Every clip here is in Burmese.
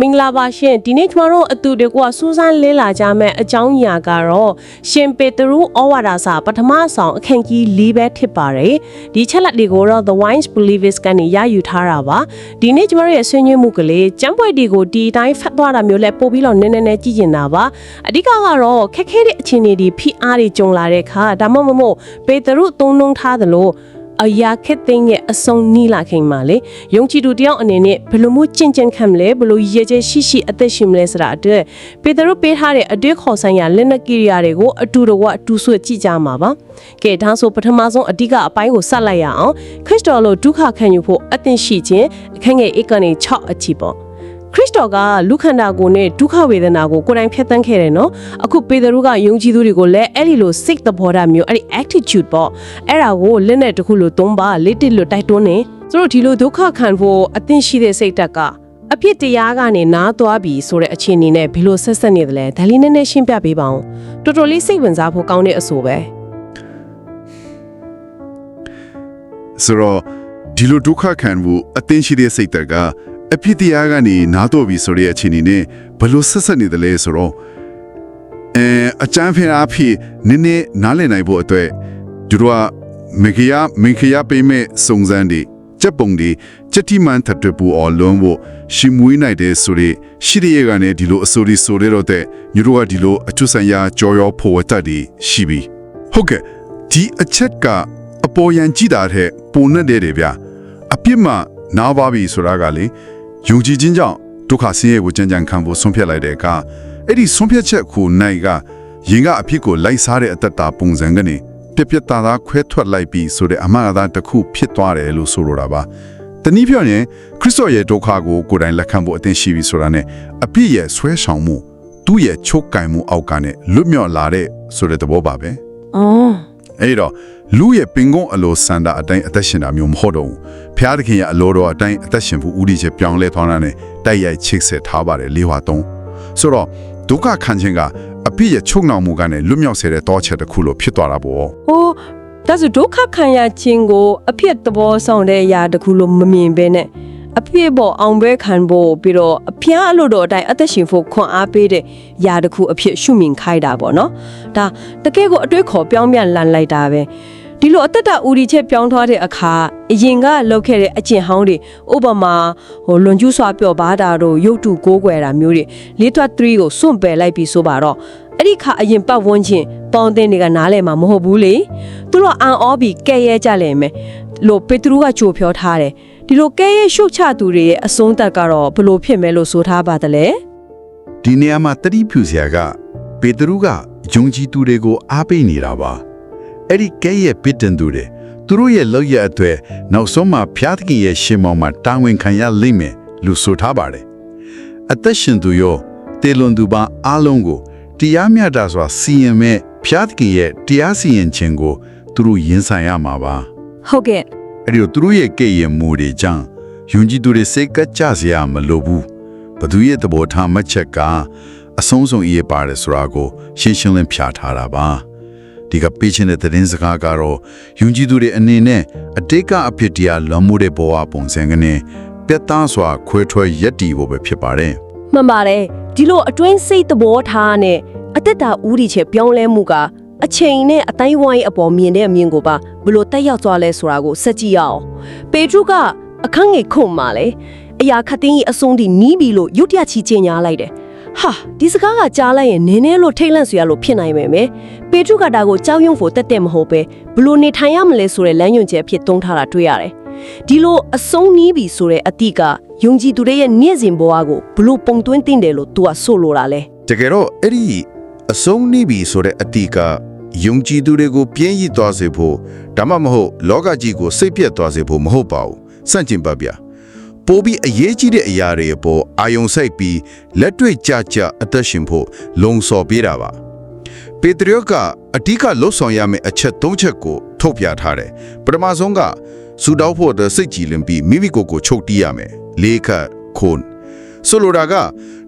မင်္ဂလာပါရှင်ဒီနေ့ကျွန်တော်တို့အတူတကွစူးစမ်းလေ့လာကြမယ့်အကြောင်းအရာကတော့ရှင်ပေတရုဩဝါဒစာပထမဆောင်အခန်းကြီး၄ပဲဖြစ်ပါတယ်ဒီချက်လက်တွေကိုတော့ The Wise Believers ကနေရယူထားတာပါဒီနေ့ကျွန်တော်တို့ရဲ့ဆွေးနွေးမှုကလေးကျမ်းပွဲတွေကိုဒီအတိုင်းဖတ်သွားတာမျိုးလဲပို့ပြီးတော့နည်းနည်းနဲ့ကြည့်ကျင်တာပါအဓိကကတော့ခက်ခဲတဲ့အခြေအနေတွေဖိအားတွေကြုံလာတဲ့အခါဒါမှမဟုတ်ပေတရုသုံးနှုံထားသလို အရာခက်သိမ်းရဲ့အဆုံးနီးလာခင်မှာလေယုံကြည်သူတယောက်အနေနဲ့ဘယ်လိုမျိုးကြင်ကြင်ခံမလဲဘယ်လိုရည်ကျရှိရှိအသက်ရှင်မလဲဆိုတာအတွက်ပေတရုပေးထားတဲ့အတွေ့ခေါ်ဆိုင်ရာလက်နက်ကိရိယာတွေကိုအတူတကွအတူဆွကြည့်ကြမှာပါကဲဒါဆိုပထမဆုံးအဓိကအပိုင်းကိုဆက်လိုက်ရအောင်ခရစ်တော်လိုဒုက္ခခံယူဖို့အသင့်ရှိခြင်းအခန်းငယ်ဧကနေ6အချီပေါ့ ခရစ်တော်ကလူခန္ဓာကိုယ်နဲ့ဒုက္ခဝေဒနာကိုကိုယ်တိုင်ဖျက်ဆီးခဲ့တယ်နော်အခုပေတရုကယုံကြည်သူတွေကိုလည်းအဲ့ဒီလိုစိတ်သဘောထားမျိုးအဲ့ဒီ attitude ပေါ့အဲ့ဒါကိုလက်နဲ့တစ်ခုလိုသုံးပါလေးတစ်လို့တိုက်တွန်းနေသူတို့ဒီလိုဒုက္ခခံဖို့အသင့်ရှိတဲ့စိတ်ဓာတ်ကအဖြစ်တရားကနေနားသွားပြီဆိုတဲ့အခြေအနေနဲ့ဘယ်လိုဆက်ဆက်နေသလဲဒါလေးနည်းနည်းရှင်းပြပေးပါအောင်တော်တော်လေးစိတ်ဝင်စားဖို့ကောင်းတဲ့အဆိုပဲဆိုတော့ဒီလိုဒုက္ခခံဖို့အသင်ရှိတဲ့စိတ်သက်က အဖြစ်တရားကနေနားတော့ပြီဆိုတဲ့အခြေအနေနဲ့ဘယ်လိုဆက်ဆက်နေတယ်လဲဆိုတော့အဲအချမ်းဖင်အားဖြင့်နည်းနည်းနားလည်နိုင်ဖို့အတွက်သူတို့ကမခရမခရပေးမဲ့စုံစမ်းတွေချက်ပုံတွေချက်တိမှန်ထပ်ပူအော်လုံးဖို့ရှိမွေးနိုင်တဲ့ဆိုတဲ့ရှိရရဲ့ကနေဒီလိုအစိုးရဆိုရတော့တဲ့ညတို့ကဒီလိုအချွတ်ဆိုင်ရာကြော်ရောဖို့တတ်တွေရှိပြီဟုတ်ကဲ့ဒီအချက်ကအပေါ်ယံကြည့်တာတဲ့ပုံနဲ့တဲ့တယ်ဗျအပြစ်မှနားပါပြီဆိုတာကလေ ယုံကြည်ခြင်းကြောင့်ဒုက္ခဆင်းရဲကိုကြံကြံခံဖို့ဆုံးဖြတ်လိုက်တဲ့အခါအဲ့ဒီဆုံးဖြတ်ချက်ကိုနိုင်ကရင်ကအဖြစ်ကိုလိုက်စားတဲ့အတ္တတာပုံစံကနေပြက်ပြက်သားသားခွဲထွက်လိုက်ပြီးဆိုတဲ့အမှားအသားတစ်ခုဖြစ်သွားတယ်လို့ဆိုလိုတာပါတနည်းပြောရင်ခရစ်တော်ရဲ့ဒုက္ခကိုကိုယ်တိုင်လက်ခံဖို့အသင့်ရှိပြီဆိုတာနဲ့အပြစ်ရဲ့ဆွဲဆောင်မှုသူ့ရဲ့ချုပ်ကင်မှုအောက်ကနေလွတ်မြော့လာတဲ့ဆိုတဲ့သဘောပါပဲအော်အဲ့တော့ လူရဲ့ပင်ကုန်းအလိုစန္ဒအတိုင်းအသက်ရှင်တာမျိုးမဟုတ်တော့ဘူးဖျားသခင်ရဲ့အလိုတော်အတိုင်းအသက်ရှင်ဖို့ဥဒိချက်ပြောင်းလဲသွားတာနဲ့တိုက်ရိုက်ချိတ်ဆက်ထားပါတယ်လေးဟွာသုံးဆိုတော့ဒုက္ခခံခြင်းကအပြစ်ရဲ့ချုပ်နှောင်မှုကနေလွတ်မြောက်စေတဲ့တောချက်တစ်ခုလိုဖြစ်သွားတာပေါ့ဟိုဒါဆိုဒုက္ခခံရခြင်းကိုအဖြစ်သဘောဆောင်တဲ့အရာတစ်ခုလို့မမြင်ဘဲနဲ့ အဖြစ်ပေါ်အောင်ပွဲခံဖို့ပြီးတော့အဖျားအလို့တော်အတိုင်းအသက်ရှင်ဖို့ခွန်အားပေးတဲ့ຢာတစ်ခုအဖြစ်ရှုမြင်ခိုင်းတာပေါ့နော်ဒါတကယ်ကိုအတွေးခေါ်ပြောင်းပြန်လန်လိုက်တာပဲဒီလိုအသက်တာဦးဒီချက်ပြောင်းသွားတဲ့အခါအရင်ကလောက်ခဲ့တဲ့အကျင့်ဟောင်းတွေဥပမာဟိုလွန်ကျူးစွာပျော်ပါတာတို့ရုပ်တုကိုးကွယ်တာမျိုးတွေလေးတွက်3ကိုစွန့်ပယ်လိုက်ပြီးဆိုပါတော့အဲ့ဒီခါအရင်ပတ်ဝန်းကျင်ပေါင်းတင်တွေကနားလဲမှာမဟုတ်ဘူးလေသူတို့အန်အောပြီးကဲရဲကြလိမ့်မယ်လို့ပေတရုကကြိုပြောထားတယ် ဒီလိုကဲရဲရှုတ်ချသူတွေရဲ့အဆုံးသက်ကတော့ဘလို့ဖြစ်မယ်လို့ဆိုထားပါတယ်လေဒီနေရာမှာတတိဖြူစရာကပေတရုကယုံကြည်သူတွေကိုအားပေးနေတာပါအဲ့ဒီကဲရဲ့ပစ်တင်သူတွေသူတို့ရဲ့လောက်ရအတွေ့နောက်ဆုံးမှာဖျားသခင်ရဲ့ရှင်မောင်မှာတာဝန်ခံရလိမ့်မယ်လို့ဆိုထားပါတယ်အသက်ရှင်သူရောတေလွန်သူပါအားလုံးကိုတရားမျှတစွာစီရင်မဲ့ဖျားသခင်ရဲ့တရားစီရင်ခြင်းကိုသူတို့ရင်ဆိုင်ရမှာပါဟုတ်ကဲ့ အဲ့ဒီတော့သူတို့ရဲ့ကဲ့ရဲ့မူတွေကြောင့်ယုံကြည်သူတွေစိတ်ကကြစရာမလိုဘူးဘသူရဲ့သဘောထားမှတ်ချက်ကအဆုံးစုံအရေးပါတယ်ဆိုတာကိုရှင်းရှင်းလင်းဖြာထားတာပါဒီကပေးခြင်းတဲ့သတင်းစကားကတော့ယုံကြည်သူတွေအနေနဲ့အတိတ်ကအဖြစ်တရားလွန်မှုတဲ့ဘဝပုံစံကနေပြတ်သားစွာခွဲထွက်ရက်တီဖို့ပဲဖြစ်ပါတယ်မှန်ပါတယ်ဒီလိုအတွင်းစိတ်သဘောထားနဲ့အသက်တာဦးဒီချက်ပြောင်းလဲမှုက အချိန်နဲ့အတိုင်းဝိုင်းအပေါ်မြင်တဲ့အမြင်ကိုပါဘလို့တက်ရောက်သွားလဲဆိုတာကိုစက်ကြည့်ရအောင်ပေတရုကအခန်းငယ်ခုံမှာလေအရာခတ်တင်းကြီးအဆုံးထိနီးပြီလို့ရုတ်တရက်ချီချင်ညာလိုက်တယ်ဟာဒီစကားကကြားလိုက်ရင်နည်းနည်းလို့ထိတ်လန့်စရာလို့ဖြစ်နိုင်မယ်မယ်ပေတရုကဒါကိုကြောက်ရွံ့ဖို့တက်တက်မဟုတ်ပဲဘလို့နေထိုင်ရမလဲဆိုတဲ့လမ်းညွှန်ချက်အဖြစ်သုံးထားတာတွေ့ရတယ်ဒီလိုအဆုံးနီးပြီဆိုတဲ့အတိကယုံကြည်သူတွေရဲ့နေ့စဉ်ဘဝကိုဘလို့ပုံသွင်းတင်တယ်လို့သူကဆိုလိုတာလဲတကယ်တော့အဲ့ဒီအဆုံးနေပြီဆိုတဲ့အတီက ယုံကြည်သူတွေကိုပြင်းရည်သွားစေဖို့ဒါမှမဟုတ်လောကကြီးကိုစိတ်ပြတ်သွားစေဖို့မဟုတ်ပါဘူးစန့်ကျင်ပါဗျာပိုပြီးအရေးကြီးတဲ့အရာတွေအပေါ်အာယုံစိုက်ပြီးလက်တွေ့ကြကြအသက်ရှင်ဖို့လုံဆော်ပေးတာပါပေတရုကအဓိကလှုပ်ဆောင်ရမယ့်အချက်၃ချက်ကိုထုတ်ပြထားတယ်ပထမဆုံးကစူတောက်ဖို့အတွက်စိတ်ကြည်လင်ပြီးမိမိကိုယ်ကိုချုပ်တီးရမယ်လေးခတ်ခွန် ဆိုလိုတာက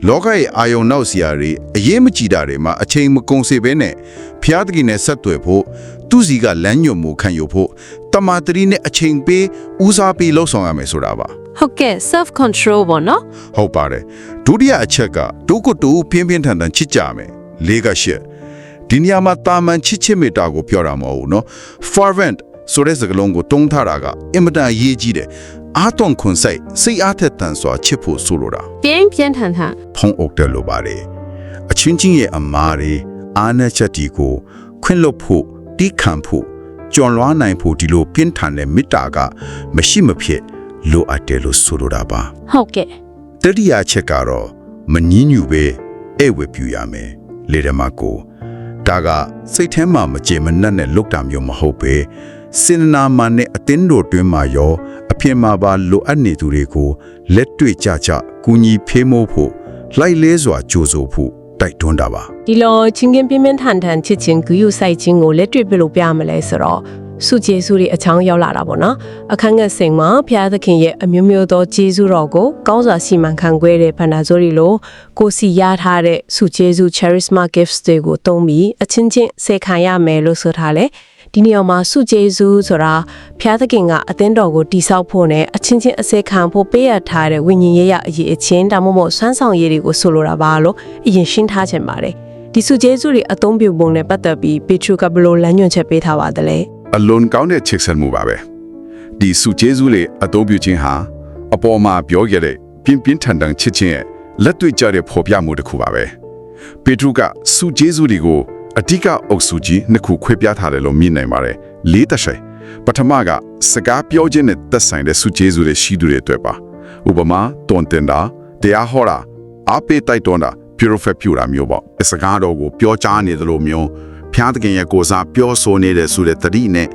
လောကရဲ့အာယုံနောက်စရာတွေအရေးမကြီးတာတွေမှာအချိန်မကုန်စေဘဲနဲ့ဖျားသခင်နဲ့ဆက်သွယ်ဖို့ သူစီကလမ်းညွှန်မှုခံယူဖို့တမာတရီနဲ့အချိန်ပေးဦးစားပေးလှုပ်ဆောင်ရမယ်ဆိုတာပါ ဟုတ်ကဲ့ self control ပေါ့နော် ဟုတ်ပါတယ်ဒုတိယအချက်ကဒုက္ကတူပြင်းပြင်းထန်ထန်ချစ်ကြမယ်လေးကရှက်ဒီနေရာမှာတာမန်ချစ်ချစ်မေတ္တာကိုပြောတာမဟုတ်ဘူးเนาะ fervent ဆိုတဲ့စကားလုံးကိုတုံးထားတာကအင်မတန်အရေးကြီးတယ်အာသွန်ခွန်ဆိုင်စိတ်အားထက်တန်စွာချစ်ဖို့ဆိုလိုတာပြင်းပြင်းထန်ထန်ဖုံးအုပ်တယ်လို့ပါတယ်အချင်းချင်းရဲ့အမားတွေအာနဲ့ချက်တီကိုခွင့်လွတ်ဖို့တီးခံဖို့ကြော်လွားနိုင်ဖို့ဒီလိုပြင်းထန်တဲ့မေတ္တာကမရှိမဖြစ်လိုအပ်တယ်လို့ဆိုလိုတာပါဟုတ်ကဲ့တတိယချက်ကတော့မငင်းညူပဲဧဝပြူရမယ်လေဓမ္မကိုဒါကစိတ်ထဲမှာမကြေမနက်နဲ့လုတ်တာမျိုးမဟုတ်ပဲ စင်နာမနဲ့အတင်းတို့တွင်းမှာရော အဖြစ်မှာပါလိုအပ်နေသူတွေကိုလက်တွေ့ကြကြကူညီဖေးမိုးဖို့လိုက်လဲစွာကြိုးစိုးဖို့တိုက်တွန်းတာပါဒီလိုချင်းကင်းပြင်းပြင်းထန်ထန်ချစ်ချင်းဂူးယူဆိုင်ချင်းကိုလက်တွေ့ပြလို့ပြရမလဲဆိုတော့စုကျေစုတွေအချောင်းရောက်လာတာပေါ့နော်အခန်းငယ်စိန်မှာဘုရားသခင်ရဲ့အမျိုးမျိုးသောကျေးဇူးတော်ကိုကောင်းစွာစီမံခန့်ခွဲတဲ့ဖန္တာဇိုရီလိုကိုစီရထားတဲ့စုကျေးဇူး charisma gifts တွေကိုတုံးပြီးအချင်းချင်းစေခံရမယ်လို့ဆိုထားတယ် ဒီနေရာမှာစုကျေးဇူးဆိုတာဘုရားသခင်ကအသင်းတော်ကိုတိဆောက်ဖို့နဲ့အချင်းချင်းအစေခံဖို့ပေးရထားတဲ့ဝိညာဉ်ရေးရအရေးအချင်းဒါမှမဟုတ်ဆွမ်းဆောင်ရည်တွေကိုဆိုလိုတာပါလို့အရင်ရှင်းထားချင်ပါတယ်ဒီစုကျေးဇူးတွေအသုံးပြုပုံနဲ့ပတ်သက်ပြီးပေထရုကဘယ်လိုလမ်းညွှန်ချက်ပေးထားပါသလဲအလွန်ကောင်းတဲ့ချစ်ဆက်မှုပါပဲဒီစုကျေးဇူးလေးအသုံးပြုခြင်းဟာအပေါ်မှာပြောခဲ့တဲ့ပြင်းပြင်းထန်ထန်ချစ်ခြင်းရဲ့လက်တွေ့ကျတဲ့ဖော်ပြမှုတစ်ခုပါပဲပေထရုကစုကျေးဇူးတွေကို အဓိကအုပ်စုကြီးနှစ်ခုခွဲပြထားတယ်လို့မြင်နိုင်ပါတယ်လေးတစ်ဆိုင်ပထမကစကားပြောခြင်းနဲ့သက်ဆိုင်တဲ့စုကျေးဇူးတွေရှိသူတွေအတွက်ပါဥပမာတွန်တင်တာတရားဟောတာအပိတိုက်တွန်းတာ purify ပြူတာမျိုးပေါ့စကားတော်ကိုပြောကြားနေသလိုမျိုးဖျားသခင်ရဲ့ကိုယ်စားပြောဆိုနေတဲ့ဆိုတဲ့တတိနဲ့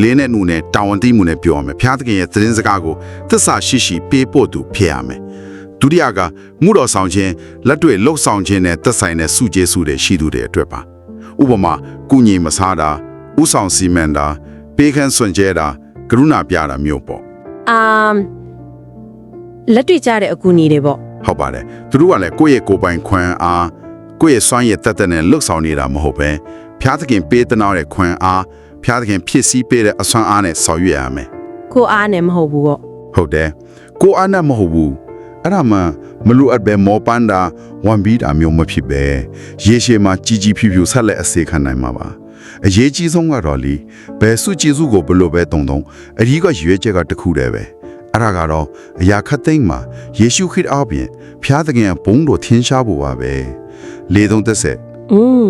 လင်းတဲ့နှုနဲ့တာဝန်သိမှုနဲ့ပြောရမယ်ဖျားသခင်ရဲ့သတင်းစကားကိုသစ္စာရှိရှိပေးပို့သူဖြစ်ရမယ်ဒုတိယကမှုတော်ဆောင်ခြင်းလက်တွေ့လှုပ်ဆောင်ခြင်းနဲ့သက်ဆိုင်တဲ့စုကျေးစုတွေရှိသူတွေအတွက်ပါ ဥပမာကုညီမစားတာဥဆောင်စီမံတာပေးခန်းစွန့်ကြဲတာကရုဏာပြတာမျိုးပေါ့အာလက်တွေ့ကြတဲ့အကူအညီတွေပေါ့ဟုတ်ပါတယ်သူတို့ကလည်းကိုယ့်ရဲ့ကိုယ်ပိုင်ခွန်အားကိုယ့်ရဲ့စွမ်းရည်တက်တက်နဲ့လှုပ်ဆောင်နေတာမဟုတ်ပဲဖျားသခင်ပေးတဲ့နောက်တဲ့ခွန်အားဖျားသခင်ဖြစ်စည်းပေးတဲ့အစွမ်းအားနဲ့ဆောင်ရွက်ရမယ်ကိုအားနဲ့မဟုတ်ဘူးပေါ့ဟုတ်တယ်ကိုအားနဲ့မဟုတ်ဘူး အဲ့ဒါမှမလူအပ်ပဲမောပန်းတာဝန်ပြီးတာမျိုးမဖြစ်ပဲရေရှည်မှာကြီးကြီးဖြူဖြူဆက်လက်အစေခံနိုင်မှာပါအရေးကြီးဆုံးကတော့လीဘယ်စုကျေစုကိုဘလို့ပဲတုံတုံအကြီးကရွေးချက်ကတစ်ခုတည်းပဲအဲ့ဒါကတော့အရာခတ်သိမ်းမှာယေရှုခရစ်အားဖြင့်ဖျားသခင်ဘုံတော်ထင်ရှားဖို့ပါပဲလေသုံးသက်ဆက်อืม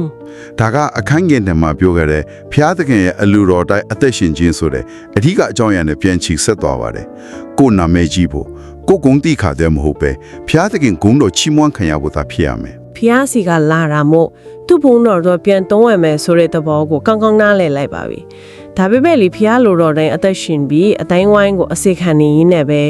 ဒါကအခန်းငယ်ထဲမှာပြောခဲ့တဲ့ဖျားသခင်ရဲ့အလူတော်တိုင်းအသက်ရှင်ခြင်းဆိုတဲ့အဓိကအကြောင်းအရာနဲ့ပြန်ချီဆက်သွားပါတယ်။ကိုယ်နာမည်ကြီးဖို့ ကိုယ်ဂုဏ်တိခါတဲ့မဟုတ်ပဲဖျားသခင်ဂုဏ်တော်ချီးမွမ်းခံရဖို့သာဖြစ်ရမယ်ဖျားစီကလာတာမို့သူ့ဘုံတော်တော့ပြန်သုံးဝယ်မယ်ဆိုတဲ့သဘောကိုကောင်းကောင်းနားလည်လိုက်ပါပြီ။ဒါပေမဲ့လေဖျားလိုတော်တိုင်းအသက်ရှင်ပြီးအတိုင်းဝိုင်းကိုအစေခံနေရင်းနဲ့ပဲ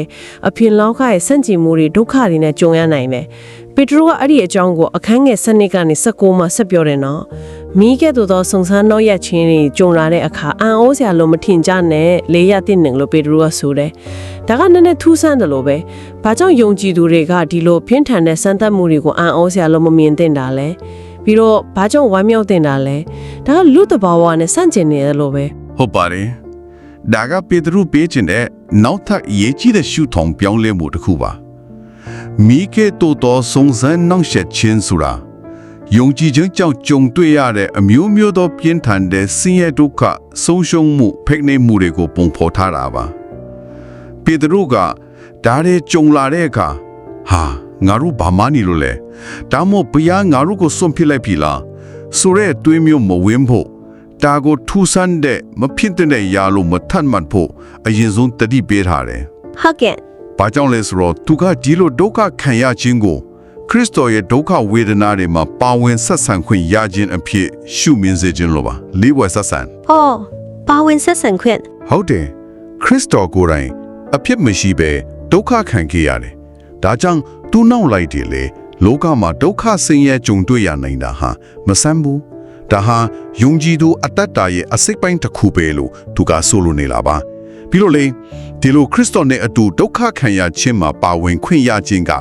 အဖြစ်လောကရဲ့စန့်ကျင်မှုတွေဒုက္ခတွေနဲ့ကြုံရနိုင်တယ်။ပေတရုကအဲ့ဒီအကြောင်းကိုအခန်းငယ်7ကနေ16မှာဆက်ပြောတယ်နော်။မိခဲ့သူသောစုံစမ်းတော့ရချင်းတွေကြုံလာတဲ့အခါအံ့ဩစရာလို့မထင်ကြနဲ့လေးရတဲ့နှင်လို့ပေတရုကဆိုတယ်။ ဒါကနည်းနည်းထူးဆန်းတယ်လို့ပဲ။ဘာကြောင့်ယုံကြည်သူတွေကဒီလိုဖျင်းထန်တဲ့စမ်းသပ်မှုတွေကိုအံ့ဩစရာလို့မမြင်သင့်တာလဲ။ပြီးတော့ဘာကြောင့်ဝမ်းမြောက်တင်တာလဲဒါကလူတဘာဝနဲ့စန့်ကျင်နေတယ်လို့ပဲဟုတ်ပါတယ်ဒါကပေတရုပေးခြင်းတဲ့နောက်ထပ်အရေးကြီးတဲ့ရှုထောင်ပြောင်းလဲမှုတစ်ခုပါမိကေတိုတော်စုံစမ်းနှောင့်ယှက်ခြင်းဆိုတာယုံကြည်ခြင်းကြောင့်ကြုံတွေ့ရတဲ့အမျိုးမျိုးသောပြင်းထန်တဲ့ဆင်းရဲဒုက္ခဆုံးရှုံးမှုဖိနှိပ်မှုတွေကိုပုံဖော်ထားတာပါ ပေတရုကဓာရဲကြုံလာတဲ့အခါဟာငါတို့ဘာမှနေလို့လဲဒါမို့ဘုရားငါတို့ကိုစွန့်ပစ်လိုက်ပြီလားဆိုတဲ့တွေးမျိုးမဝင်းဖို့ဒါကိုထူဆန်းတဲ့မဖြစ်တဲ့ရာလို့မထတ်မှတ်ဖို့အရင်ဆုံးတတိပေးထားတယ်ဟုတ်ကဲ့ဘာကြောင့်လဲဆိုတော့သူကဒီလိုဒုက္ခခံရခြင်းကိုခရစ်တော်ရဲ့ဒုက္ခဝေဒနာတွေမှာပါဝင်ဆက်ဆံခွင့်ရခြင်းအဖြစ်ရှုမြင်စေခြင်းလိုပါလေးဝယ်ဆက်ဆံဟောပါဝင်ဆက်ဆံခွင့်ဟုတ်တယ်ခရစ်တော်ကိုယ်တိုင် အဖြစ်မရှိပဲဒုက္ခခံခဲ့ရတယ်။ဒါကြောင့်သူနောက်လိုက်တယ်လေလောကမှာဒုက္ခဆင်းရဲကြုံတွေ့ရနိုင်တာဟာမဆန်းဘူး။ဒါဟာယုံကြည်သူအတ္တတာရဲ့အစိတ်ပိုင်းတစ်ခုပဲလို့သူကဆိုလိုနေလာပါ။ပြီးလို့လေဒီလိုခရစ်တော်နဲ့အတူဒုက္ခခံရခြင်းမှာပါဝင်ခွင့်ရခြင်းက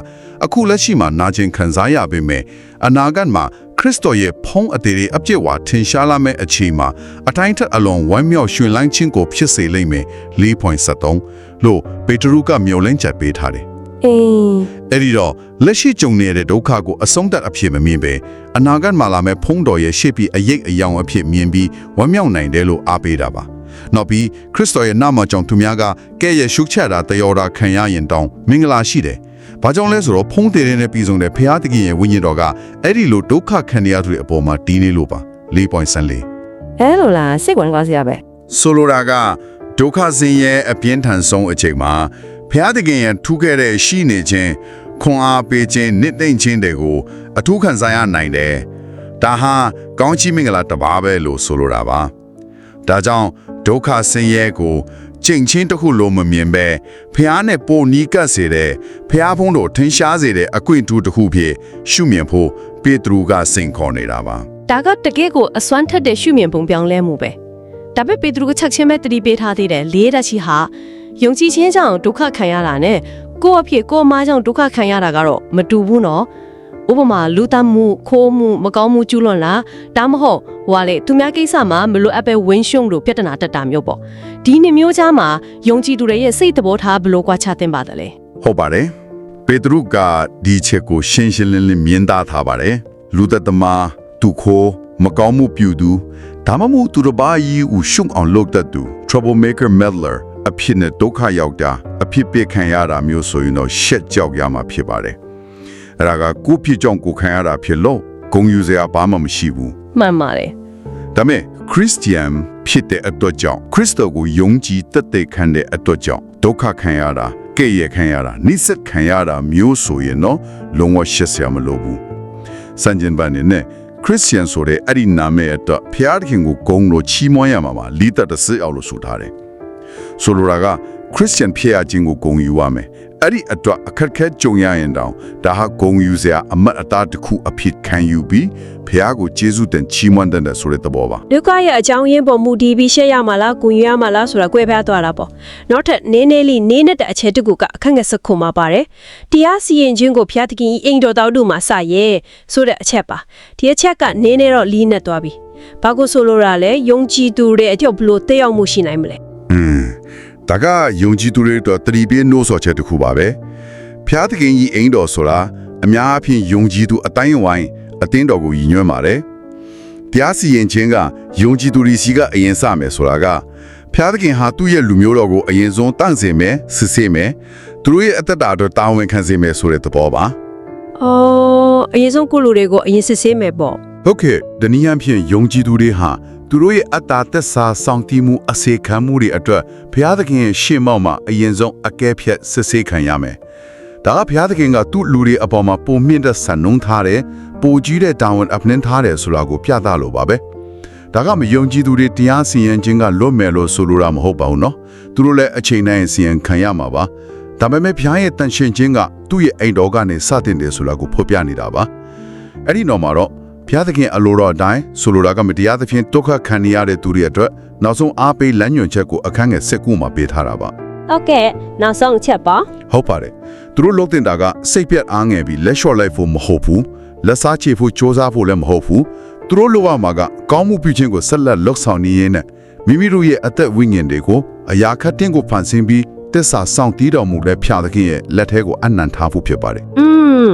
အခုလက်ရှိမှာနာကျင်ခံစားရပေမဲ့အနာဂတ်မှာခရစ်တော်ရဲ့ဖုံးအသေးတွေအပြည့်ဝထင်ရှားလာမယ့်အချိန်မှာအတိုင်းထက်အလွန်ဝမ်းမြောက်ရွှင်လန်းခြင်းကိုဖြစ်စေလိမ့်မယ်4.73လို့ပေတရုကမျှော်လင့်ချက်ပေးထားတယ်အင်းအဲ့ဒီတော့လက်ရှိကြုံနေတဲ့ဒုက္ခကိုအဆုံးသတ်အဖြစ်မမြင်ပဲအနာဂတ်မှာလာမယ့်ဖုံးတော်ရဲ့ရှေ့ပြီးအရေးအယောင်အဖြစ်မြင်ပြီးဝမ်းမြောက်နိုင်တယ်လို့အားပေးတာပါ။နောက်ပြီးခရစ်တော်ရဲ့နာမကြောင့်သူများကကဲ့ရဲ့ရှုချတာတယောတာခံရရင်တောင်းမင်္ဂလာရှိတယ်။ ဘာကြောင့်လဲဆိုတော့ဖုံးတယ်တဲ့ပြည်စုံတဲ့ဖျားတခင်ရဲ့ဝိညာဉ်တော်ကအဲ့ဒီလိုဒုက္ခခံရသူတွေအပေါ်မှာတီးနေလို့ပါ4.74အဲလိုလားစိတ်ဝင်စားစရာပဲဆိုလိုတာကဒုက္ခဆင်းရဲအပြင်းထန်ဆုံးအချိန်မှာဖျားသခင်ရဲ့ထူးခဲ့တဲ့ရှိနေခြင်းခွန်အားပေးခြင်းနှစ်သိမ့်ခြင်းတွေကိုအထူးခံစားရနိုင်တယ်။ဒါဟာကောင်းချီးမင်္ဂလာတစ်ပါးပဲလို့ဆိုလိုတာပါ။ဒါကြောင့်ဒုက္ခဆင်းရဲကို ကျင့်ချင်းတစ်ခုလိုမမြင်ပဲဖျားနဲ့ပိုနီးကပ်စေတဲ့ဖျားဖုံးတို့ထင်ရှားစေတဲ့အခွင့်အထူးတစ်ခုဖြစ်ရှုမြင်ဖို့ပေတရုကစိန်ခေါ်နေတာပါ။ဒါကတကယ့်ကိုအစွမ်းထက်တဲ့ရှုမြင်ပုံပြောင်းလဲမှုပဲဒါပေမဲ့ပေတရုကချက်ချင်းပဲတတိပေးထားသေးတယ်လေးတက်ချီဟာယုံကြည်ခြင်းကြောင့်ဒုက္ခခံရတာနဲ့ကိုယ့်အဖြစ်ကိုယ်အမားကြောင့်ဒုက္ခခံရတာကတော့မတူဘူးနော် ဥပမာလူတတ်မှုခိုးမှုမကောင်းမှုကျူးလွန်လာဒါမှမဟုတ်ဟိုကလေသူများကိစ္စမှာမလိုအပ်ပဲဝင်းရှုံလို့ပြဿနာတက်တာမျိုးပေါ့ဒီနှစ်မျိုးကြားမှာယုံကြည်သူတွေရဲ့စိတ်သဘောထားဘယ်လိုကွာခြားသင့်ပါသလဲဟုတ်ပါတယ်ပေတရုကဒီချက်ကိုရှင်းရှင်းလင်းလင်းမြင်သားထားပါတယ်လူသက်သမားသူခိုးမကောင်းမှုပြုသူဒါမှမဟုတ်သူတစ်ပါးကြီးဦးရှုံအောင်လုပ်တတ်သူ troublemaker meddler အဖြစ်နဲ့ဒုက္ခရောက်တာအဖြစ်ပြခံရတာမျိုးဆိုရင်တော့ရှက်ကြောက်ရမှာဖြစ်ပါတယ် အဲ့ဒါကကိုယ့်ဖြစ်ကြောင့်ကိုယ်ခံရတာဖြစ်လို့ဂုံယူစရာဘာမှမရှိဘူးမှန်ပါတယ်ဒါမဲ့ခရစ်ယာန်ဖြစ်တဲ့အတွက်ကြောင့်ခရစ်တော်ကိုယုံကြည်တတ်တဲ့ခံတဲ့အတွက်ကြောင့်ဒုက္ခခံရတာကဲ့ရဲ့ခံရတာနိစ္စခံရတာမျိုးဆိုရင်တော့လုံးဝရှက်စရာမလိုဘူးစံကျင်ပန်းနဲ့ခရစ်ယာန်ဆိုတဲ့အဲ့ဒီနာမည်အတွက်ဖျားခင်ကိုဂုံလို့ချီးမွမ်းရမှာပါလီတတ်တစစ်အောင်လို့ဆိုထားတယ်ဆိုလိုတာကခရစ်ယာန်ဖြစ်ရခြင်းကိုဂုံယူရမယ် အဲ့ဒီအတွက်အခက်အခဲကြုံရရင်တောင်ဒါဟာဂုံယူစရာအမတ်အသားတစ်ခုအဖြစ်ခံယူပြီးဖျားကိုကျေးဇူးတင်ချီးမွမ်းတဲ့ဆိုတဲ့သဘောပါ ဒုက္ခရဲ့အကြောင်းရင်းပေါ်မူတည်ပြီးရှက်ရမှာလား၊ဂုဏ်ယူရမှာလားဆိုတာ꿰ပြားသွားတာပေါ့။နောက်ထပ်နည်းနည်းလေးနည်းနဲ့တဲ့အချက်တစ်ခုကအခက်ငယ်စခုမှာပါတယ်။တရားစီရင်ခြင်းကိုဖျားသခင်အိမ်တော်တော်တို့မှာစရဲဆိုတဲ့အချက်ပါ။ဒီအချက်ကနည်းနည်းတော့လီးနဲ့သွားပြီ။ဘာကိုဆိုလိုတာလဲယုံကြည်သူတွေအကြောက်ဘလို့တက်ရောက်မှုရှိနိုင်မလဲ อืม ဒါကယုံကြည်သူတွေတော့တတိပြေနှိုးဆော်ချက်တစ်ခုပါပဲဖျားသခင်ကြီးအိမ်တော်ဆိုတာအများအပြားယုံကြည်သူအတိုင်းအဝိုင်းအတင်းတော်ကိုရည်ညွှန်းပါတယ်တရားစီရင်ခြင်းကယုံကြည်သူတွေစီကအရင်စမယ်ဆိုတာကဖျားသခင်ဟာသူ့ရဲ့လူမျိုးတော်ကိုအရင်ဆုံးတန့်စင်မယ်စစ်ဆေးမယ်သူတို့ရဲ့အသက်တာအတွက်တာဝန်ခံစေမယ်ဆိုတဲ့သဘောပါ။အော်အရင်ဆုံးကိုလူတွေကိုအရင်စစ်ဆေးမယ်ပေါ့ဟုတ်ကဲ့ဒနီယံဖြင့်ယုံကြည်သူတွေဟာ သူတို့ရဲ့အတ္တသက်စာဆောင်တည်မှုအစေခံမှုတွေအတွက်ဘုရားသခင်ရဲ့ရှေ့မောက်မှာအရင်ဆုံးအကဲဖြတ်စစ်ဆေးခံရမယ်။ဒါကဘုရားသခင်ကသူ့လူတွေအပေါ်မှာပုံမြင့်တဲ့ဆန်နှုံးထားတယ်။ပိုကြီးတဲ့တာဝန်အနှင်းထားတယ်ဆိုတာကိုပြသလိုပါပဲ။ဒါကမယုံကြည်သူတွေတရားစီရင်ခြင်းကလွတ်မယ်လို့ဆိုလိုတာမဟုတ်ပါဘူးနော်။သူတို့လည်းအချိန်တိုင်းစီရင်ခံရမှာပါ။ဒါပေမဲ့ဘုရားရဲ့တန်ရှင်ခြင်းကသူ့ရဲ့အိမ်တော်ကနေစတင်တယ်ဆိုတာကိုဖော်ပြနေတာပါ။အဲ့ဒီတော့မှာတော့ ဘုရားသခင်အလိုတော်အတိုင်းဆိုလိုတာကမတရားသဖြင့်ဒုက္ခခံနေရတဲ့သူတွေအတွက်နောက်ဆုံးအားပေးလမ်းညွှန်ချက်ကိုအခန်းငယ်၁၉မှာပေးထားတာပါ ။ဟုတ်ကဲ့နောက်ဆုံးအချက်ပါ ဟုတ်ပါတယ်သူတို့လုပ်တင်တာကစိတ်ပြတ်အားငယ်ပြီးလက်လျှော့လိုက်ဖို့မဟုတ်ဘူးလက်စားချေဖို့စ조사ဖို့လည်းမဟုတ်ဘူးသူတို့လိုရမှာကကောင်းမှုပြုခြင်းကိုဆက်လက်လှုပ်ဆောင်နေရင်းနဲ့မိမိတို့ရဲ့အသက်ဝိညာဉ်တွေကိုအရာခတ်တင်ကိုဖန်ဆင်းပြီးတစ္ဆာဆောင်တည်တော်မူတဲ့ဖျာသခင်ရဲ့လက်ထဲကိုအနံ့ထားဖို့ဖြစ်ပါတယ် อืม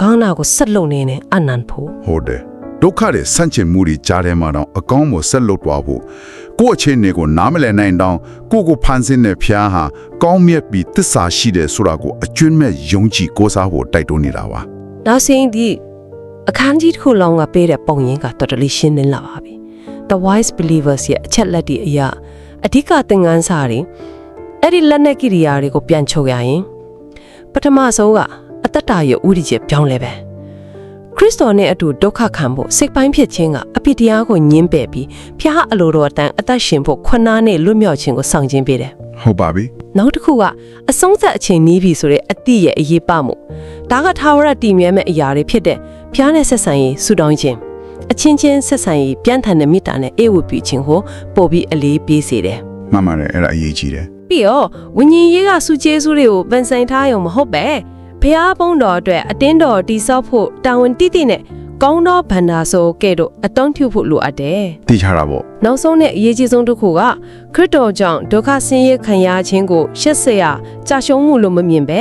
ခေါင်းနာကိုဆက်လုံနေနေအနန်ဖို့ ဟုတ်တယ် ဒုက္ခတွေဆန့်ကျင်မှုတွေကြားထဲမှာတော့အကောင်းကိုဆက်လုပ်သွားဖို့ကိုယ့်အခြေအနေကိုနားမလည်နိုင်တော့ကိုယ့်ကိုဖန်ဆင်းတဲ့ဖျားဟာကောင်းမြတ်ပြီးသစ္စာရှိတယ်ဆိုတာကိုအကျွမ်းမဲ့ယုံကြည်ကိုးစားဖို့တိုက်တွန်းနေတာပါနောက်ဆုံးဒီအခန်းကြီးတစ်ခုလုံးကပေးတဲ့ပုံရင်းကတော်တော်လေးရှင်းလင်းလာပါပြီ The Wise Believers ရဲ့အချက်လက်တွေအရာအဓိကသင်ခန်းစာတွေအဲ့ဒီလက်နက်ကိရိယာတွေကိုပြန်ချုပ်ရရင်ပထမဆုံးကအသက်တာရဲ့ဥဒိချက်ပြောင်းလဲပဲ ခရစ်တော်နဲ့အတူဒုက္ခခံဖို့စိတ်ပိုင်းဖြစ်ခြင်းကအပိတရားကိုညှင်းပယ်ပြီးဖျားအလိုတော်အတန်အသက်ရှင်ဖို့ခွန်းနာနဲ့လွတ်မြောက်ခြင်းကိုဆောင်ကျင်းပေးတယ်ဟုတ်ပါပြီနောက်တစ်ခုကအဆုံးသက်အချိန်နီးပြီဆိုတဲ့အတိရဲ့အရေးပမှုဒါကထာဝရတည်မြဲမဲ့အရာတွေဖြစ်တဲ့ဖျားနဲ့ဆက်ဆံရေးဆူတောင်းခြင်းအချင်းချင်းဆက်ဆံရေးပြန်ထန်တဲ့မေတ္တာနဲ့အေဝတ်ပြုခြင်းကိုပို့ပြီးအလေးပေးစေတယ်မှန်ပါတယ်အဲ့ဒါအရေးကြီးတယ်ပြီးတော့ဝิญဉ်ရေးကစုကျေးဇူးတွေကိုဗန်ဆိုင်ထားရုံမဟုတ်ပဲ ဖျားပုံးတော်အတွက်အတင်းတော်တိဆောက်ဖို့တာဝန်တိတိနဲ့ကောင်းသောဗန္ဒာဆိုကဲ့တို့အတုံးထူဖို့လိုအပ်တယ်သိချတာပေါ့နောက်ဆုံးနဲ့အရေးကြီးဆုံးတစ်ခုကခရစ်တော်ကြောင့်ဒုက္ခဆင်းရဲခံရခြင်းကိုရှက်စရာကြာရှုံးမှုလို့မမြင်ပဲ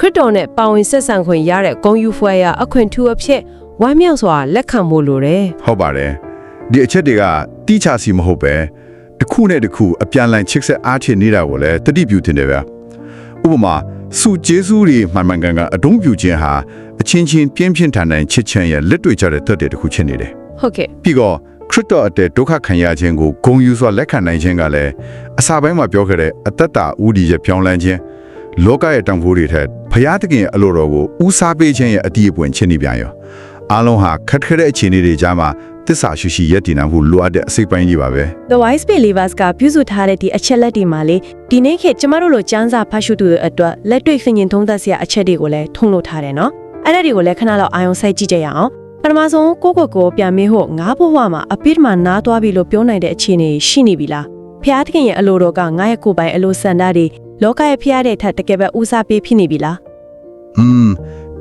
ခရစ်တော်နဲ့ပါဝင်ဆက်ဆံခွင့်ရတဲ့ဂုဏ်ယူဖွဲ့ရအခွင့်ထူအဖြစ်ဝမ်းမြောက်စွာလက်ခံဖို့လိုတယ်ဟုတ်ပါတယ်ဒီအချက်တွေကတိချစီမဟုတ်ပဲတစ်ခုနဲ့တစ်ခုအပြန်အလှန်ချစ်ဆက်အားချင်နေတာကိုလည်းတတိပြုတင်တယ်ဗျာဥပမာ စုကျေးဇူးတွေမှန်မှန်ကန်ကန်အတုံးပြခြင်းဟာအချင်းချင်းပြင်းပြင်းထန်ထန်ချစ်ချမ်းရဲ့လက်တွေ့ကြတဲ့သက်တဲ့တစ်ခုဖြစ်နေတယ်ဟုတ်ကဲ့ပြီးတော့ခရစ်တော်အတဲ့ဒုက္ခခံရခြင်းကိုဂုံယူစွာလက်ခံနိုင်ခြင်းကလည်းအစာပိုင်းမှာပြောခဲ့တဲ့အသက်တာဥဒီရဲ့ပြောင်းလဲခြင်းလောကရဲ့တန်ဖိုးတွေထက်ဖျားသခင်ရဲ့အလိုတော်ကိုဦးစားပေးခြင်းရဲ့အတိအပွင့်ချင်းနေပြန်ရောအားလုံးဟာခက်ခဲတဲ့အခြေအနေတွေကြားမှာ တစ္ဆာရှိရှိရည်တည်နိုင်ဖို့လိုအပ်တဲ့အစိတ်ပိုင်းကြီးပါပဲ The Wise Believers ကပြုစုထားတဲ့ဒီအချက်လက်တွေမှာလေဒီနေ့ခေတ်ကျမတို့လိုစမ်းစာဖတ်ရှုသူတွေအတွက်လက်တွေ့ဆင်ញင်သုံးသပ်စရာအချက်တွေကိုလည်းထုံလို့ထားတယ်နော်အဲ့ဒါတွေကိုလည်းခဏလောက်အာရုံစိုက်ကြည့်ကြရအောင်ပထမဆုံးကိုကိုကိုပြန်မေးဖို့ငါဘဝမှာအပိဓမှာနားသွားပြီလို့ပြောနိုင်တဲ့အခြေအနေရှိနေပြီလားဖျားသခင်ရဲ့အလိုတော်ကငါရဲ့ကိုယ်ပိုင်အလိုဆန္ဒတွေလောကရဲ့ဖျားတဲ့ထက်တကယ်ပဲဦးစားပေးဖြစ်နေပြီလား อืม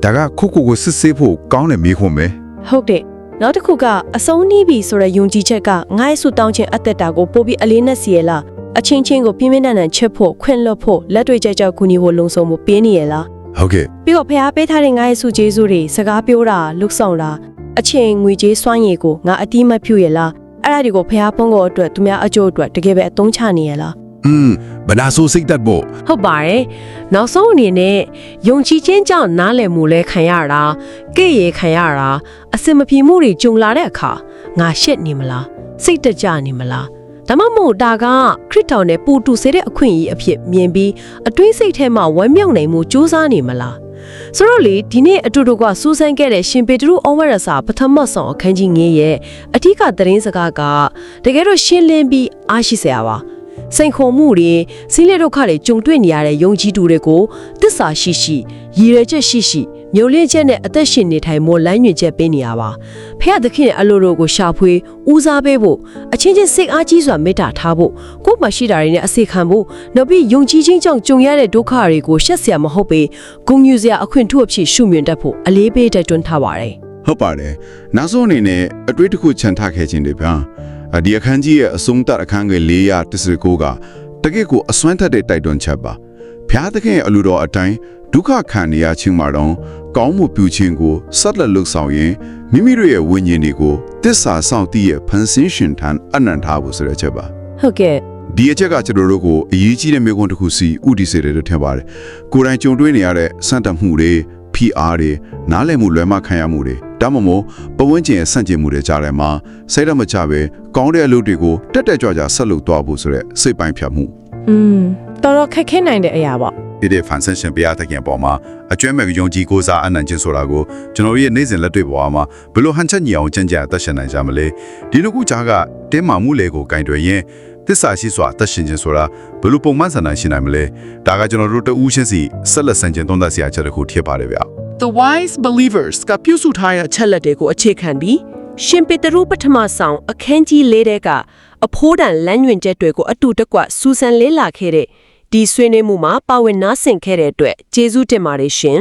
ဒါကခုခုကိုစစ်ဆေးဖို့ကောင်းတယ်မေးခွန်းပဲ ဟုတ်တယ် နောက်တစ်ခုကအဆုံးနီးပြီဆိုတဲ့ယုံကြည်ချက်ကငါ့ရဲ့ဆူတောင်းခြင်းအသက်တာကိုပို့ပြီးအလေးနက်စီရလားအချင်းချင်းကိုပြင်းပြင်းထန်ထန်ချက်ဖို့ခွင့်လွှတ်ဖို့လက်တွေ့ကြကြကူညီဖို့လုံဆောင်မှုပေးနေရလားဟုတ်ကဲ့ပြီးတော့ဖះပေးထားတဲ့ငါ့ရဲ့ဆူကျေးဇူးတွေစကားပြောတာလှုပ်ဆောင်တာအချင်းငွေကြေးစွမ်းရည်ကိုငါအတိမတ်ပြုရလားအဲ့ဒါတွေကိုဖះဖုံးကိုအတွက်သူများအကျိုးအတွက်တကယ်ပဲအသုံးချနေရလား อืมဘနာဆိုစိတ်သက်ဖို့ဟုတ်ပါတယ်နောက်ဆုံးအနေနဲ့ယုံကြည်ခြင်းကြောင့်နားလည်မှုလဲခံရတာကဲ့ရဲ့ခံရတာအစင်မပြေမှုတွေကြုံလာတဲ့အခါငါရှက်နေမလားစိတ်တကြနေမလားဒါမှမဟုတ်ဒါကခရစ်တော်နဲ့ပူတူစေတဲ့အခွင့်အရေးအဖြစ်မြင်ပြီးအတွင်းစိတ်ထဲမှာဝမ်းမြောက်နိုင်မှုစူးစမ်းနေမလားဆိုတော့လေဒီနေ့အတူတူကစူးစမ်းခဲ့တဲ့ရှင်ပေတရုဩဝါဒစာပထမဆုံးအခန်းကြီး9ရဲ့အထူးကသတင်းစကားကတကယ်တော့ရှင်းလင်းပြီးအားရှိစရာပါ စိန်ခေါ်မှုတွေစီးလက်ဒုက္ခတွေကြုံတွေ့နေရတဲ့ယုံကြည်သူတွေကိုတစ္ဆာရှိရှိရည်ရွယ်ချက်ရှိရှိမျိုးလင့်ချက်နဲ့အသက်ရှင်နေထိုင်မို့လမ်းညွှန်ချက်ပေးနေရပါဖခင်သခင်ရဲ့အလိုတော်ကိုရှာဖွေဦးစားပေးဖို့အချင်းချင်းစိတ်အားကြီးစွာမေတ္တာထားဖို့ကိုယ်မှရှိတာတွေနဲ့အစေခံဖို့နောက်ပြီးယုံကြည်ခြင်းကြောင့်ကြုံရတဲ့ဒုက္ခတွေကိုရှက်စရာမဟုတ်ပေဂုဏ်ယူစရာအခွင့်အထူးအဖြစ်ရှုမြင်တတ်ဖို့အလေးပေးတိုက်တွန်းထားပါတယ်ဟုတ်ပါတယ်နောက်ဆုံးအနေနဲ့အတွေ့တစ်ခုခြံထားခဲ့ခြင်းတွေဗျာအ ဒီအခန်းကြီးရဲ့အဆုံးသတ်အခန်းငယ်419ကတကယ့်ကိုအစွမ်းထက်တဲ့တိုက်တွန်းချက်ပါဖျားသခင်ရဲ့အလိုတော်အတိုင်းဒုက္ခခံနေရခြင်းမှာတော့ကောင်းမှုပြုခြင်းကိုဆက်လက်လုပ်ဆောင်ရင်မိမိတို့ရဲ့ဝိညာဉ်တွေကိုတစ္ဆာဆောင်တည်ရဲ့ဖန်ဆင်းရှင်ထံအနံ့ထားဖို့ဆိုတဲ့ချက်ပါဟုတ်ကဲ့ဒီအချက်ကကျွန်တော်တို့ကိုအရေးကြီးတဲ့မျိုးခွန်းတစ်ခုစီဥတည်စေတယ်လို့ထင်ပါတယ်။ကိုယ်တိုင်ကြုံတွေ့နေရတဲ့စံတမှုတွေ PR တွေနားလည်မှုလွဲမှားခံရမှုတွေ ဒါမှမဟုတ်ပဝန်းကျင်ရဲ့ဆန့်ကျင်မှုတွေကြားထဲမှာစိတ်ရမချပဲကောင်းတဲ့အလုပ်တွေကိုတက်တက်ကြွကြွဆက်လုပ်သွားဖို့ဆိုတဲ့စိတ်ပိုင်းဖြတ်မှုอืมတော်တော်ခက်ခဲနိုင်တဲ့အရာပေါ့ဒီတဲ့ဖန်ဆင်းရှင်ဘုရားသခင်ပေါ်မှာအကျွမ်းမဲ့ယုံကြည်ကိုးစားအနံ့ခြင်းဆိုတာကိုကျွန်တော်ရဲ့နေ့စဉ်လက်တွေ့ဘဝမှာဘယ်လိုဟန်ချက်ညီအောင်ကြံ့ကြံ့အသက်ရှင်နိုင်ကြမလဲဒီလိုခုကြားကတင်းမာမှုလေကိုကင်တွယ်ရင် သစ္စာရှိစွာအသက်ရှင်ခြင်းဆိုတာဘယ်လိုပုံမှန်ဆန္ဒရှိနိုင်မလဲဒါကကျွန်တော်တို့တဦးချင်းစီဆက်လက်ဆင်ခြင်သုံးသပ်စရာချက်တစ်ခုဖြစ်ပါတယ်ဗျ The wise believers ကပြုစုထားတဲ့အချက်လက်တွေကိုအခြေခံပြီးရှင်ပေတရုပထမဆောင်အခန်းကြီး၄တဲကအဖိုးတန်လမ်းညွှန်ချက်တွေကိုအတူတကွစူးစမ်းလေ့လာခဲ့တဲ့ဒီဆွေးနွေးမှုမှာပါဝင်နားဆင်ခဲ့တဲ့အတွက်ကျေးဇူးတင်ပါတယ်ရှင်